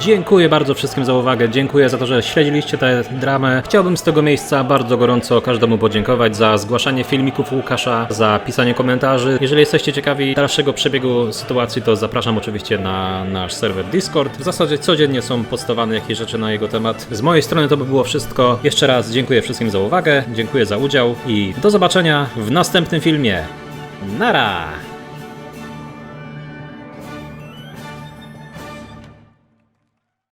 Dziękuję bardzo wszystkim za uwagę, dziękuję za to, że śledziliście tę dramę. Chciałbym z tego miejsca bardzo gorąco każdemu podziękować za zgłaszanie filmików Łukasza, za pisanie komentarzy. Jeżeli jesteście ciekawi dalszego przebiegu sytuacji, to zapraszam oczywiście na nasz serwer Discord. W zasadzie codziennie są postowane jakieś rzeczy na jego temat. Z mojej strony to by było wszystko. Jeszcze raz dziękuję wszystkim za uwagę, dziękuję za udział i do zobaczenia w następnym filmie. Nara!